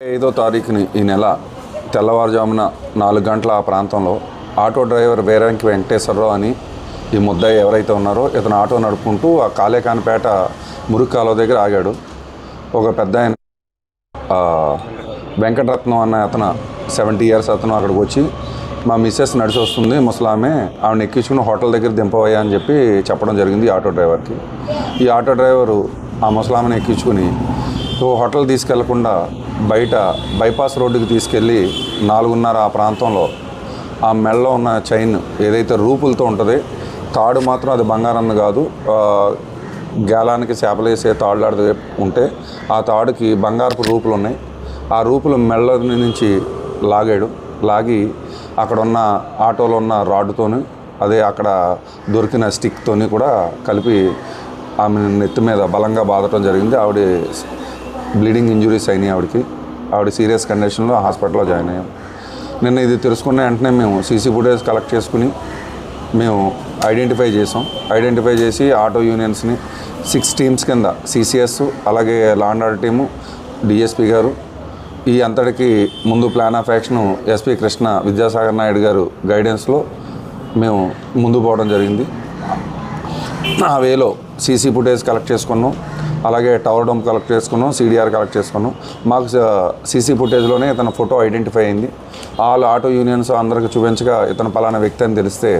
ఐదో తారీఖుని ఈ నెల తెల్లవారుజామున నాలుగు గంటల ఆ ప్రాంతంలో ఆటో డ్రైవర్ వేరంకి వెంకటేశ్వరరావు అని ఈ ముద్దాయి ఎవరైతే ఉన్నారో ఇతను ఆటో నడుపుకుంటూ ఆ కాలేకానిపేట మురుగు కాలువ దగ్గర ఆగాడు. ఒక పెద్ద ఆయన వెంకటరత్నం అన్న అతను సెవెంటీ ఇయర్స్ అతను అక్కడికి వచ్చి మా మిస్సెస్ నడిచి వస్తుంది ముసలామె ఆవిడ ఎక్కించుకుని హోటల్ దగ్గర దింపవయ్యా అని చెప్పి చెప్పడం జరిగింది ఈ ఆటో డ్రైవర్కి. ఈ ఆటో డ్రైవరు ఆ ముసలామెను ఎక్కించుకుని ఓ హోటల్ తీసుకెళ్ళకుండా బయట బైపాస్ రోడ్డుకి తీసుకెళ్ళి నాలుగున్నర ఆ ప్రాంతంలో ఆ మెడలో ఉన్న చైన్ ఏదైతే రూపులతో ఉంటుంది తాడు మాత్రం అది బంగారం కాదు. గాలానికి చేపలేసే తాడులాడుతూ ఉంటే ఆ తాడుకి బంగారపు రూపులు ఉన్నాయి. ఆ రూపులు మెళ్ళ నుంచి లాగాడు. లాగి అక్కడ ఉన్న ఆటోలో ఉన్న రాడ్డుతోని అదే అక్కడ దొరికిన స్టిక్తోని కూడా కలిపి ఆమె నెత్తి మీద బలంగా బాధటం జరిగింది. ఆవిడ బ్లీడింగ్ ఇంజురీస్ అయినాయి ఆవిడకి. ఆవిడ సీరియస్ కండిషన్లో హాస్పిటల్లో జాయిన్ అయ్యాం. నిన్న ఇది తెలుసుకున్న వెంటనే మేము సీసీ ఫుటేజ్ కలెక్ట్ చేసుకుని మేము ఐడెంటిఫై చేసాం. ఐడెంటిఫై చేసి ఆటో యూనియన్స్ని సిక్స్ టీమ్స్ కింద సిసిఎస్ అలాగే law and order team DSP గారు ఈ అంతటికి ముందు plan of action SP Krishna Vidyasagar Naidu గారు గైడెన్స్లో మేము ముందు పోవడం జరిగింది. ఆ వేలో సీసీ ఫుటేజ్ కలెక్ట్ చేసుకున్నాం. అలాగే టవర్ డోమ్ కలెక్ట్ చేసుకున్నాం సీడీఆర్ కలెక్ట్ చేసుకున్నాం. మాకు సీసీ ఫుటేజ్లోనే ఇతను ఫోటో ఐడెంటిఫై అయింది. ఆల్ ఆటో యూనియన్స్ అందరికి చూపించగా ఇతను పలానా వ్యక్తి అని తెలిస్తే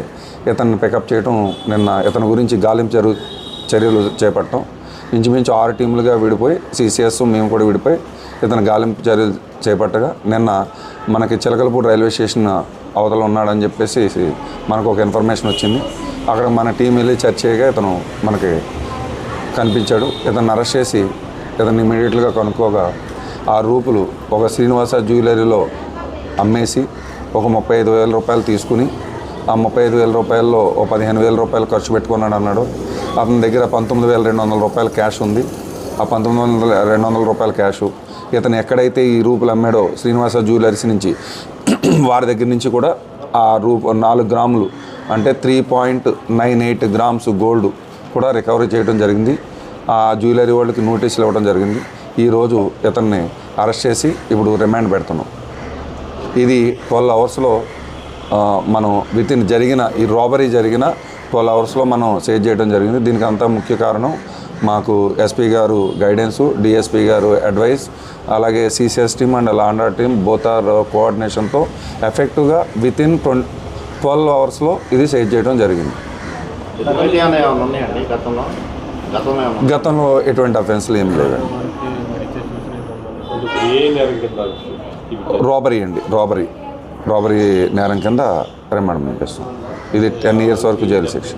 ఇతన్ని పికప్ చేయడం నిన్న ఇతని గురించి గాలింపు చర్య చర్యలు చేపట్టడం. ఇంచుమించు ఆరు టీములుగా విడిపోయి సీసీఎస్ మేము కూడా విడిపోయి ఇతను గాలింపు చర్యలు చేపట్టగా నిన్న మనకి చిలకలపూడి రైల్వే స్టేషన్ అవతల ఉన్నాడని చెప్పేసి మనకు ఒక ఇన్ఫర్మేషన్ వచ్చింది. అక్కడ మన టీం వెళ్ళి చర్చ చేయగా ఇతను మనకి కనిపించాడు. ఇతను అరెస్ట్ చేసి ఇతను ఇమీడియట్గా కనుక్కోగా ఆ రూపులు ఒక శ్రీనివాస జ్యువెలరీలో అమ్మేసి ఒక ముప్పై ఐదు వేల రూపాయలు తీసుకుని ఆ ముప్పై ఐదు వేల రూపాయల్లో ఓ పదిహేను వేల రూపాయలు ఖర్చు పెట్టుకున్నాడు అన్నాడు. అతని దగ్గర పంతొమ్మిది వేల రెండు వందల రూపాయల క్యాష్ ఉంది. ఆ పంతొమ్మిది వందల రెండు వందల రూపాయల క్యాషు. ఇతను ఎక్కడైతే ఈ రూపులు అమ్మాడో శ్రీనివాస జ్యువెలరీస్ నుంచి వారి దగ్గర నుంచి కూడా ఆ రూపు నాలుగు గ్రాములు అంటే three point nine eight grams gold కూడా రికవరీ చేయడం జరిగింది. ఆ జ్యువెలరీ వాళ్ళకి నోటీసులు ఇవ్వడం జరిగింది. ఈరోజు ఇతన్ని అరెస్ట్ చేసి ఇప్పుడు రిమాండ్ పెడుతున్నాం. ఇది ట్వెల్వ్ అవర్స్లో మనం విత్ ఇన్ జరిగిన ఈ రాబరీ జరిగిన ట్వెల్వ్ అవర్స్లో మనం సేజ్ చేయడం జరిగింది. దీనికి అంతా ముఖ్య కారణం మాకు ఎస్పీ గారు గైడెన్సు డిఎస్పీ గారు అడ్వైస్ అలాగే CCS team and law and team both are కోఆర్డినేషన్తో ఎఫెక్టివ్గా విత్ ఇన్ ట్వం ట్వెల్వ్ అవర్స్లో ఇది సేజ్ చేయడం జరిగింది. గతంలో? ఎటువంటి అఫెన్స్లు ఏం లేవండి రాబరీ అండి రాబరీ రాబరీ నేరం కింద రిమాండ్ పంపిస్తాం ఇది టెన్ ఇయర్స్ వరకు జైలు శిక్ష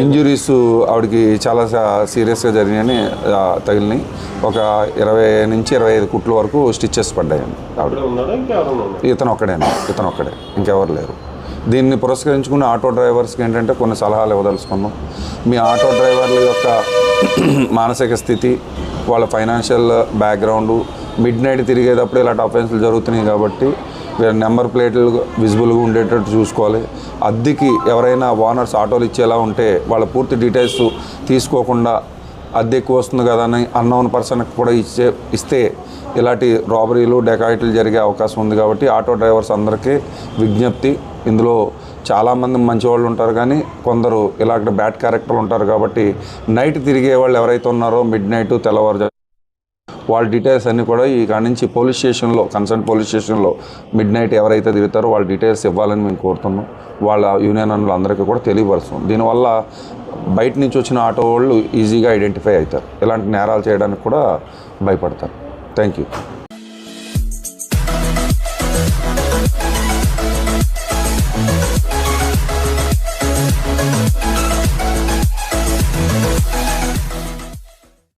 ఇంజరీస్ ఆవిడకి చాలా సీరియస్గా జరిగినాయని ఆ, తగిలినాయి. ఒక ఇరవై నుంచి ఇరవై ఐదు కుట్ల వరకు స్టిచ్చెస్ పడ్డాయండి ఆవిడ? ఇతను ఒక్కడేనా ఇతను ఒక్కడే. ఇంకెవరు లేరు. దీన్ని పురస్కరించుకున్న ఆటో డ్రైవర్స్కి ఏంటంటే కొన్ని సలహాలు ఇవ్వదలుచుకున్నాం. మీ ఆటో డ్రైవర్ల యొక్క మానసిక స్థితి వాళ్ళ ఫైనాన్షియల్ బ్యాక్గ్రౌండ్ మిడ్ నైట్ తిరిగేటప్పుడు ఇలాంటి అఫెన్స్లు జరుగుతున్నాయి కాబట్టి వీళ్ళ నెంబర్ ప్లేట్లు విజిబుల్గా ఉండేటట్టు చూసుకోవాలి. అద్దెకి ఎవరైనా ఓనర్స్ ఆటోలు ఇచ్చేలా ఉంటే వాళ్ళ పూర్తి డీటెయిల్స్ తీసుకోకుండా అద్దె ఎక్కువ వస్తుంది కదా అని అన్నోన్ పర్సన్కి కూడా ఇచ్చే ఇస్తే ఇలాంటి రాబరీలు డెకాయిట్లు జరిగే అవకాశం ఉంది కాబట్టి ఆటో డ్రైవర్స్ అందరికీ విజ్ఞప్తి. ఇందులో చాలామంది మంచి వాళ్ళు ఉంటారు కానీ కొందరు ఇలాంటి బ్యాడ్ క్యారెక్టర్లు ఉంటారు కాబట్టి నైట్ తిరిగే వాళ్ళు ఎవరైతే ఉన్నారో మిడ్ నైట్ తెల్లవారు వాళ్ళ డీటెయిల్స్ అన్నీ కూడా ఈ నుంచి పోలీస్ స్టేషన్లో కన్సర్న్ పోలీస్ స్టేషన్లో మిడ్ నైట్ ఎవరైతే తిరుగుతారో వాళ్ళ డీటెయిల్స్ ఇవ్వాలని మేము కోరుతున్నాం. వాళ్ళ యూనియన్ అందరికీ కూడా తెలియపరుస్తున్నాం. దీనివల్ల బయట నుంచి వచ్చిన ఆటో వాళ్ళు ఈజీగా ఐడెంటిఫై అవుతారు. ఇలాంటి నేరాలు చేయడానికి కూడా భయపడతారు. Thank you